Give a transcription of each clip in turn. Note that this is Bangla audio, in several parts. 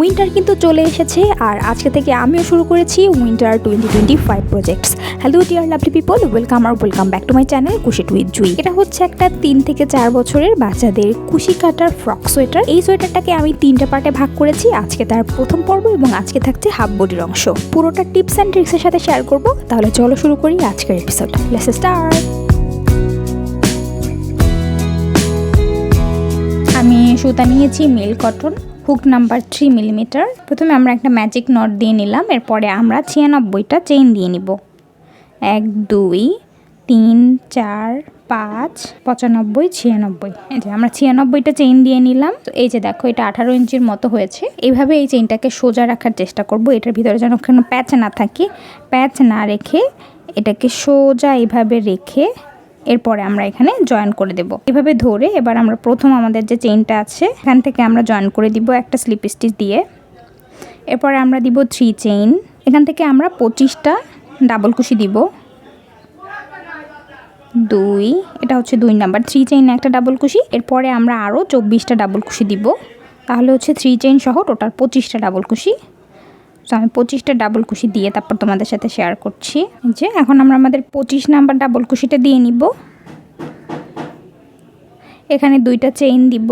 উইন্টার কিন্তু চলে এসেছে আর আজকে থেকে আমিও শুরু করেছি winter twenty twenty five projects hello dear lovely people welcome R welcome back to my channel crochet with Jui এটা হচ্ছে একটা তিন থেকে চার বছরের বাচ্চাদের কুশি কাটার ফ্রক সোয়েটার এই সোয়েটারটাকে আমি তিনটে পার্টে ভাগ করেছি, আজকে তার প্রথম পর্ব এবং আজকে থাকছে হাফ বডির অংশ। পুরোটা টিপস অ্যান্ড ট্রিক্সের সাথে শেয়ার করব, তাহলে চলো শুরু করি আজকের এপিসোড লেটস স্টার্ট আমি সুতা নিয়েছি mill cotton hook number three millimetre. প্রথমে আমরা একটা ম্যাজিক নট দিয়ে নিলাম, এরপরে আমরা ছিয়ানব্বইটা চেইন দিয়ে নিব। এক, দুই, তিন, চার, পাঁচ, পঁচানব্বই, ছিয়ানব্বই। এই যে আমরা ছিয়ানব্বইটা চেইন দিয়ে নিলাম। তো এই যে দেখো, এটা আঠারো ইঞ্চির মতো হয়েছে। এইভাবে এই চেইনটাকে সোজা রাখার চেষ্টা করব, এটার ভিতরে যেন কোনো প্যাচ না থাকে। প্যাচ না রেখে এটাকে সোজা এইভাবে রেখে এরপরে আমরা এখানে জয়েন করে দেব। এভাবে ধরে এবার আমরা প্রথম আমাদের যে চেইনটা আছে, এখান থেকে আমরা জয়েন করে দিব একটা স্লিপ স্টিচ দিয়ে। এরপরে আমরা দিব থ্রি চেইন এখান থেকে আমরা পঁচিশটা ডাবল কুশি দিব। দুই, এটা হচ্ছে দুই নাম্বার থ্রি চেইন একটা ডাবল কুশি। এরপরে আমরা আরও চব্বিশটা ডাবল কুশি দিব। তাহলে হচ্ছে থ্রি চেইন সহ টোটাল পঁচিশটা ডাবল কুশি। তো আমি পঁচিশটা ডাবল কুশি দিয়ে তারপর তোমাদের সাথে শেয়ার করছি। যে, এখন আমরা আমাদের পঁচিশ নাম্বার ডাবল কুশিটা দিয়ে নিব। এখানে দুইটা চেইন দিব।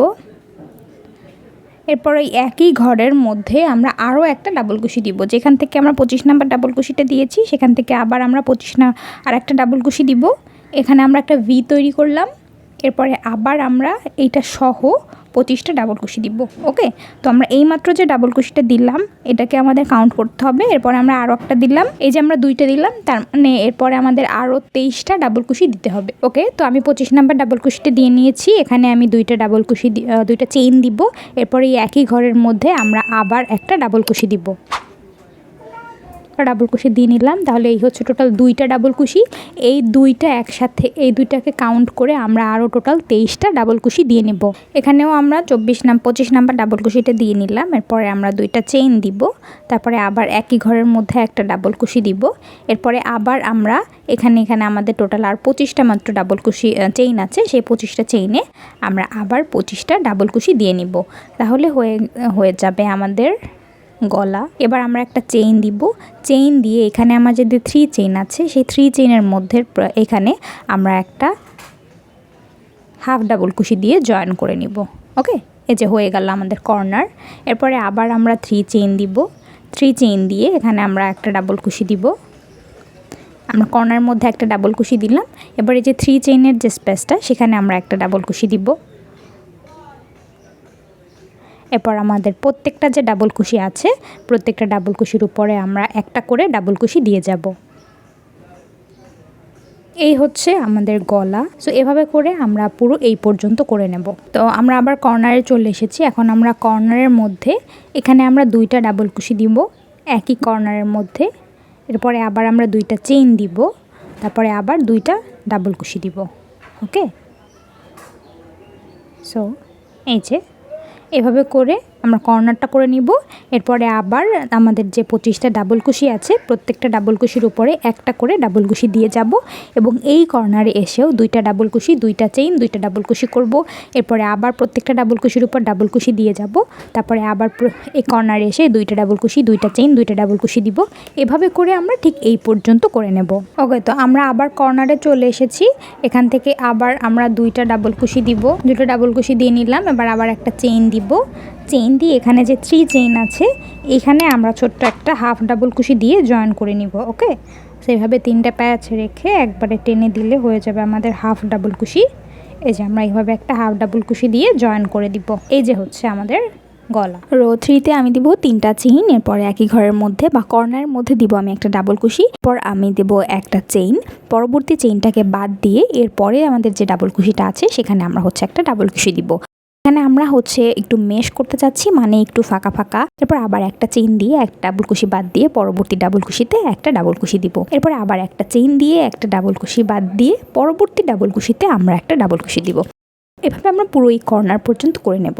এরপর ওই একই ঘরের মধ্যে আমরা আরও একটা ডাবল কুশি দিব। যেখান থেকে আমরা পঁচিশ নাম্বার ডাবল কুশিটা দিয়েছি, সেখান থেকে আবার আমরা পঁচিশ না, আর একটা ডাবল কুশি দিব। এখানে আমরা একটা ভি তৈরি করলাম। এরপরে আবার আমরা এইটা সহ পঁচিশটা ডাবল কুশি দিব ওকে তো আমরা এইমাত্র যে ডাবল কুশিটা দিলাম, এটাকে আমাদের কাউন্ট করতে হবে। এরপরে আমরা আরও একটা দিলাম। এই যে আমরা দুইটা দিলাম, তার মানে এরপরে আমাদের আরও তেইশটা ডাবল কুশি দিতে হবে ওকে তো আমি পঁচিশ নাম্বার ডাবল কুশিটা দিয়ে নিয়েছি। এখানে আমি দুইটা ডাবল কুশি দুইটা চেইন দিব। এরপরে এই একই ঘরের মধ্যে আমরা আবার একটা ডাবল কুশি দিব। ডাবল কুশি দিয়ে নিলাম। তাহলে এই হচ্ছে টোটাল দুইটা ডাবল কুশি। এই দুইটা একসাথে, এই দুইটাকে কাউন্ট করে আমরা আরও টোটাল তেইশটা ডাবল কুশি দিয়ে নেব। এখানেও আমরা চব্বিশ নাম, পঁচিশ নাম্বার ডাবল কুশিটা দিয়ে নিলাম। এরপরে আমরা দুইটা চেইন দিব। তারপরে আবার একই ঘরের মধ্যে একটা ডাবল কুশি দিব। এরপরে আবার আমরা এখানে এখানে আমাদের টোটাল আর পঁচিশটা মাত্র ডাবল কুশি চেইন আছে। সেই পঁচিশটা চেইনে আমরা আবার পঁচিশটা ডাবল কুশি দিয়ে নিব। তাহলে হয়ে হয়ে যাবে আমাদের গলা। এবার আমরা একটা চেইন দিব। চেইন দিয়ে এখানে আমার যদি থ্রি চেইন আছে, সেই থ্রি চেইনের মধ্যে এখানে আমরা একটা হাফ ডাবল কুশি দিয়ে জয়েন করে নিব। ওকে এই যে হয়ে গেল আমাদের কর্নার এরপরে আবার আমরা থ্রি চেইন দিব। থ্রি চেইন দিয়ে এখানে আমরা একটা ডাবল কুশি দিব। আমরা কর্নার মধ্যে একটা ডাবল কুশি দিলাম। এবার এই যে থ্রি চেইনের যে স্পেসটা সেখানে আমরা একটা ডাবল কুশি দিব। এরপর আমাদের প্রত্যেকটা যে ডাবল কুশি আছে, প্রত্যেকটা ডাবল কুশির উপরে আমরা একটা করে ডাবল কুশি দিয়ে যাব। এই হচ্ছে আমাদের গলা। সো এভাবে করে আমরা পুরো এই পর্যন্ত করে নেব। তো, আমরা আবার কর্নারে চলে এসেছি। এখন আমরা কর্নারের মধ্যে এখানে আমরা দুইটা ডাবল কুশি দিব, একই কর্নারের মধ্যে। এরপরে আবার আমরা দুইটা চেইন দিব, তারপরে আবার দুইটা ডাবল কুশি দিব। ওকে সো এই যে এভাবে করে আমরা কর্নারটা করে নিব। এরপরে আবার আমাদের যে পঁচিশটা ডাবল কুশি আছে, প্রত্যেকটা ডাবল কুশির উপরে একটা করে ডাবল কুশি দিয়ে যাব এবং এই কর্নারে এসেও দুইটা ডাবল কুশি, দুইটা চেইন, দুইটা ডাবল কুশি করব। এরপরে আবার প্রত্যেকটা ডাবল কুশির উপর ডাবল কুশি দিয়ে যাব। তারপরে আবার এই কর্নারে এসে দুইটা ডাবল কুশি, দুইটা চেইন, দুইটা ডাবল কুশি দিব। এভাবে করে আমরা ঠিক এই পর্যন্ত করে নেব। ওকে, তো আমরা আবার কর্নারে চলে এসেছি। এখান থেকে আবার আমরা দুইটা ডাবল কুশি দিব। দুটো ডাবল কুশি দিয়ে নিলাম, এবার আবার একটা চেইন দিব। চেইন দিয়ে এখানে যে থ্রি চেইন আছে, এখানে আমরা ছোট্ট একটা হাফ ডাবল কুশি দিয়ে জয়েন করে নিব ওকে সেইভাবে তিনটা প্যাচ রেখে একবারে টেনে দিলে হয়ে যাবে আমাদের হাফ ডাবল কুশি। এই যে আমরা এইভাবে একটা হাফ ডাবল কুশি দিয়ে জয়েন করে দিব। এই যে হচ্ছে আমাদের গলা। রো থ্রিতে আমি দিব তিনটা চেইন এরপরে একই ঘরের মধ্যে বা কর্নারের মধ্যে দিব আমি একটা ডাবল কুশি পর আমি দেব একটা চেইন পরবর্তী চেইনটাকে বাদ দিয়ে এরপরে আমাদের যে ডাবল কুশিটা আছে, সেখানে আমরা হচ্ছে একটা ডাবল কুশি দিব। এখানে আমরা হচ্ছে একটু মেশ করতে চাচ্ছি মানে একটু ফাঁকা ফাঁকা। এরপর আবার একটা চেইন দিয়ে একটা ডাবল কুশি বাদ দিয়ে পরবর্তী ডাবল কুশিতে একটা ডাবল কুশি দিব। এরপর আবার একটা চেইন দিয়ে একটা ডাবল কুশি বাদ দিয়ে পরবর্তী ডাবল কুশিতে আমরা একটা ডাবল কুশি দিব। এভাবে আমরা পুরো এই কর্নার পর্যন্ত করে নেব।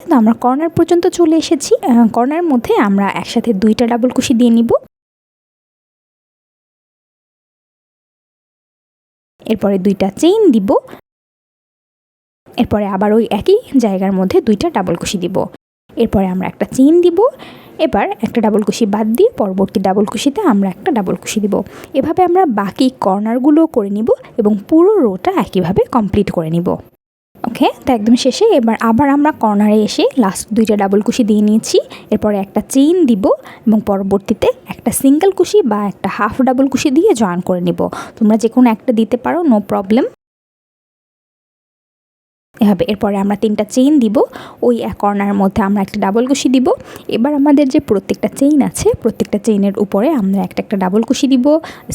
তো আমরা কর্নার পর্যন্ত চলে এসেছি। কর্নার মধ্যে আমরা একসাথে দুইটা ডাবল কুশি দিয়ে নিব। এরপরে দুইটা চেইন দিব। এরপরে আবার ওই একই জায়গার মধ্যে দুইটা ডাবল কুশি দিব। এরপরে আমরা একটা চেইন দিব। এবার একটা ডাবল কুশি বাদ দিয়ে পরবর্তী ডাবল কুশিতে আমরা একটা ডাবল কুশি দিব। এভাবে আমরা বাকি কর্নারগুলো করে নিব এবং পুরো রোটা একইভাবে কমপ্লিট করে নিব। ওকে তো একদম শেষে এবার আবার আমরা কর্নারে এসে লাস্ট দুইটা ডাবল কুশি দিয়ে নিয়েছি। এরপরে একটা চেইন দিব এবং পরবর্তীতে একটা সিঙ্গেল কুশি বা একটা হাফ ডাবল কুশি দিয়ে জয়েন করে নিব। তোমরা যে কোনো একটা দিতে পারো নো প্রবলেম এভাবে। এরপরে আমরা তিনটা চেইন দিব। ওই এক কর্নারের মধ্যে আমরা একটা ডাবল কুশি দিব। এবার আমাদের যে প্রত্যেকটা চেইন আছে, প্রত্যেকটা চেইনের উপরে আমরা একটা একটা ডাবল কুশি দিব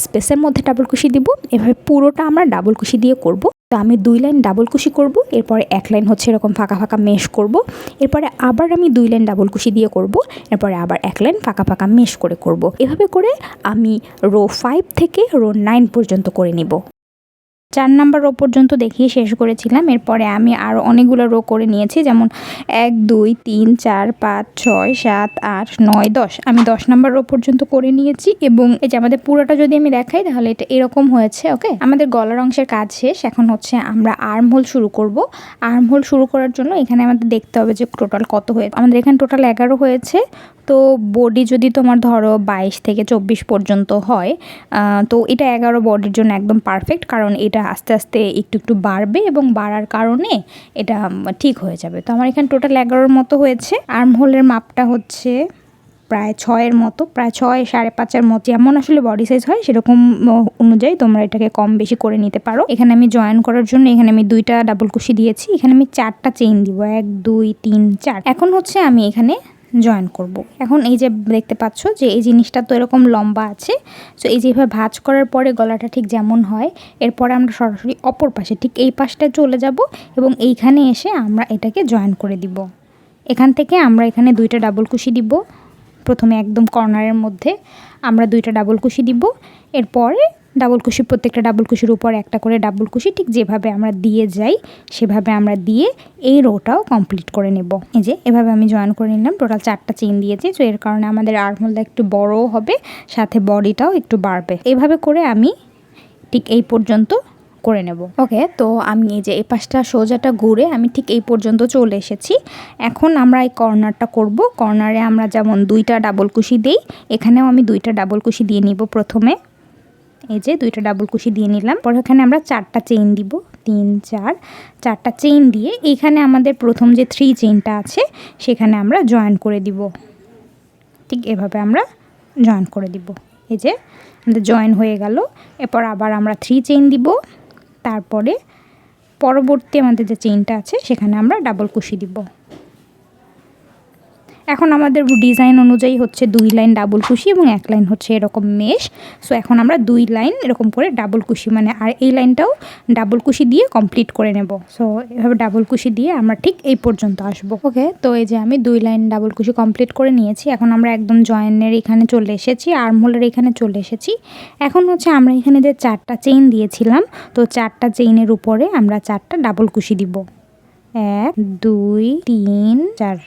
স্পেসের মধ্যে ডাবল কুশি দিব। এভাবে পুরোটা আমরা ডাবল কুশি দিয়ে করব। তো আমি দুই লাইন ডাবল কুশি করব। এরপরে এক লাইন হচ্ছে এরকম ফাঁকা ফাঁকা মেশ করব। এরপরে আবার আমি দুই লাইন ডাবল কুশি দিয়ে করব। এরপরে আবার এক লাইন ফাঁকা ফাঁকা মেশ করে করব। এভাবে করে আমি রো ফাইভ থেকে রো নাইন পর্যন্ত করে নিব। চার নাম্বার রো পর্যন্ত দেখিয়ে শেষ করেছিলাম। এরপরে আমি আরও অনেকগুলো রো করে নিয়েছি, যেমন এক, দুই, তিন, চার, পাঁচ, ছয়, সাত, আট, নয়, দশ। আমি দশ নাম্বার রো পর্যন্ত করে নিয়েছি এবং এই যে আমাদের পুরোটা যদি আমি দেখাই, তাহলে এটা এরকম হয়েছে, ওকে? আমাদের গলার অংশের কাজ শেষ, এখন হচ্ছে আমরা আর্ম হোল শুরু করব। আর্ম হোল শুরু করার জন্য এখানে আমাদের দেখতে হবে যে টোটাল কত হয়েছে। আমাদের এখানে টোটাল এগারো হয়েছে, তো বডি যদি তোমার ধরো বাইশ থেকে চব্বিশ পর্যন্ত হয় তো এটা এগারো বডির জন্য একদম পারফেক্ট, কারণ এটা আস্তে আস্তে একটু একটু বাড়বে এবং বাড়ার কারণে এটা ঠিক হয়ে যাবে। তো আমার এখানে টোটাল এগারোর মতো হয়েছে। আর্ম হোলের মাপটা হচ্ছে প্রায় ছয়ের মতো, প্রায় ছয়, সাড়ে পাঁচের মতো। যেমন আসলে বডি সাইজ হয়, সেরকম অনুযায়ী তোমরা এটাকে কম বেশি করে নিতে পারো। এখানে আমি জয়েন করার জন্য এখানে আমি দুইটা ডাবল কুশি দিয়েছি। এখানে আমি চারটা চেইন দিব। এক, দুই, তিন, চার। এখন হচ্ছে আমি এখানে জয়েন করব। এখন এই যে দেখতে পাচ্ছ যে এই জিনিসটা তো এরকম লম্বা আছে সো এই যেভাবে ভাজ করার পরে গলাটা ঠিক যেমন হয়, এরপরে আমরা সরাসরি অপর পাশে ঠিক এই পাশটা চলে যাব এবং এইখানে এসে আমরা এটাকে জয়েন করে দিব এখান থেকে আমরা এখানে দুইটা ডাবল কুশি দিব, প্রথমে একদম কর্নারের মধ্যে আমরা দুইটা ডাবল কুশি দিব, এরপরে ডাবল কুশি, প্রত্যেকটা ডাবল কুশির উপর একটা করে ডাবল কুশি, ঠিক যেভাবে আমরা দিয়ে যাই, সেভাবে আমরা দিয়ে এই রোটাও কমপ্লিট করে নেব। এই যে, এভাবে আমি জয়েন করে নিলাম টোটাল চারটা চেন দিয়েছি, তো এর কারণে আমাদের আর্মহোলটা একটু বড়ও হবে, সাথে বডিটাও একটু বাড়বে। এভাবে করে আমি ঠিক এই পর্যন্ত করে নেব। ওকে তো আমি এই যে, এই পাশটা সোজাটা ঘুরে আমি ঠিক এই পর্যন্ত চলে এসেছি। এখন আমরা এই কর্নারটা করব। কর্নারে আমরা যেমন দুইটা ডাবল কুশি দেই, এখানেও আমি দুইটা ডাবল কুশি দিয়ে নিব প্রথমে। এই যে দুইটা ডাবল কুশি দিয়ে নিলাম। পরে এখানে আমরা চারটা চেইন দিব, তিন, চার। চারটা চেইন দিয়ে এইখানে আমাদের প্রথম যে থ্রি চেইনটা আছে, সেখানে আমরা জয়েন করে দিব। ঠিক এভাবে আমরা জয়েন করে দিব। এই যে আমাদের জয়েন হয়ে গেল। এরপর আবার আমরা থ্রি চেইন দিব। তারপরে পরবর্তী আমাদের যে চেইনটা আছে, সেখানে আমরা ডাবল কুশি দিব। এখন আমাদের ডিজাইন অনুযায়ী হচ্ছে দুই লাইন ডাবল কুশি এবং এক লাইন হচ্ছে এরকম মেশ সো এখন আমরা দুই লাইন এরকম করে ডাবল কুশি মানে আর এই লাইনটাও ডাবল কুশি দিয়ে কমপ্লিট করে নেব। সো এভাবে ডাবল কুশি দিয়ে আমরা ঠিক এই পর্যন্ত আসব। ওকে তো এই যে আমি দুই লাইন ডাবল কুশি কমপ্লিট করে নিয়েছি। এখন আমরা একদম জয়েনের এখানে চলে এসেছি আর্মহোলের এখানে চলে এসেছি। এখন হচ্ছে আমরা এখানে যে চারটা চেইন দিয়েছিলাম, তো চারটা চেইনের উপরে আমরা চারটা ডাবল কুশি দিব। এক, দুই, তিন, চার।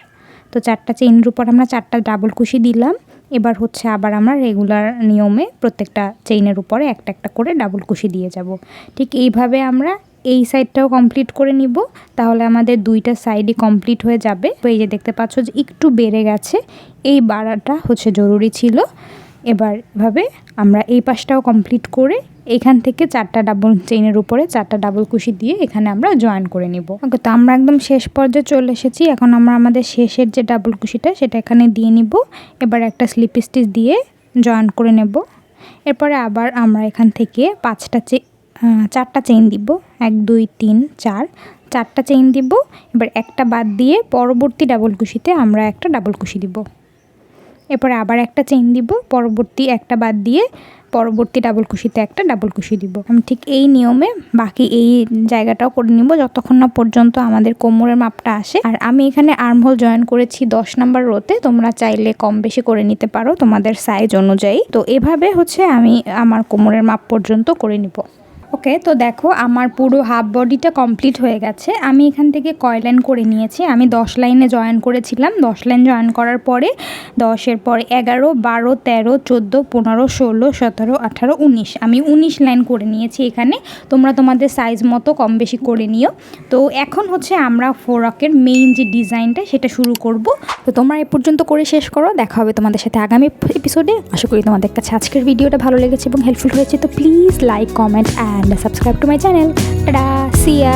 তো চারটা চেইনের উপর আমরা চারটা ডাবল কুশি দিলাম। এবার হচ্ছে আবার আমরা রেগুলার নিয়মে প্রত্যেকটা চেইনের উপরে একটা একটা করে ডাবল কুশি দিয়ে যাব। ঠিক এইভাবে আমরা এই সাইডটাও কমপ্লিট করে নিব। তাহলে আমাদের দুইটা সাইডই কমপ্লিট হয়ে যাবে। তো এই যে দেখতে পাচ্ছ যে একটু বেড়ে গেছে। এই বাড়াটা হচ্ছে জরুরি ছিল। এবার এভাবে আমরা এই পাশটাও কমপ্লিট করে এখান থেকে চারটা ডাবল চেইনের উপরে চারটা ডাবল কুশি দিয়ে এখানে আমরা জয়েন করে নিব। ওকে, তো আমরা একদম শেষ পর্যায়ে চলে এসেছি। এখন আমরা আমাদের শেষের যে ডাবল কুশিটা সেটা এখানে দিয়ে নিব। এবার একটা স্লিপ স্টিচ দিয়ে জয়েন করে নেব। এরপরে আবার আমরা এখান থেকে পাঁচটা চে চারটা চেইন দিব। এক, দুই, তিন, চার, চারটা চেইন দিব। এবার একটা বাদ দিয়ে পরবর্তী ডাবল কুশিতে আমরা একটা ডাবল কুশি দিব। এরপরে আবার একটা চেইন দিব, পরবর্তী একটা বাদ দিয়ে পরবর্তী ডাবল কুশিতে একটা ডাবল কুশি দিব। আমি ঠিক এই নিয়মে বাকি এই জায়গাটাও করে নিব, যতক্ষণ না পর্যন্ত আমাদের কোমরের মাপটা আসে। আর আমি এখানে আর্মহোল জয়েন করেছি দশ নাম্বার রোতে তোমরা চাইলে কম বেশি করে নিতে পারো তোমাদের সাইজ অনুযায়ী। তো এভাবে হচ্ছে আমি আমার কোমরের মাপ পর্যন্ত করে নিব। ওকে, তো দেখো আমার পুরো হাফ বডিটা কমপ্লিট হয়ে গেছে। আমি এখান থেকে কয় লাইন করে নিয়েছি? আমি দশ লাইনে জয়েন করেছিলাম। দশ লাইন জয়েন করার পরে, দশের পরে এগারো, বারো, তেরো, চোদ্দ, পনেরো, ষোলো, সতেরো, আঠারো, উনিশ। আমি উনিশ লাইন করে নিয়েছি এখানে। তোমরা তোমাদের সাইজ মতো কম বেশি করে নিও। তো এখন হচ্ছে আমরা ফোরকের মেইন যে ডিজাইনটা সেটা শুরু করব। তো তোমরা এ পর্যন্ত করে শেষ করো। দেখা হবে তোমাদের সাথে আগামী এপিসোডে আশা করি তোমাদের কাছে আজকের ভিডিওটা ভালো লেগেছে এবং হেল্পফুল হয়েছে। তো please like comment and subscribe to my channel tata see ya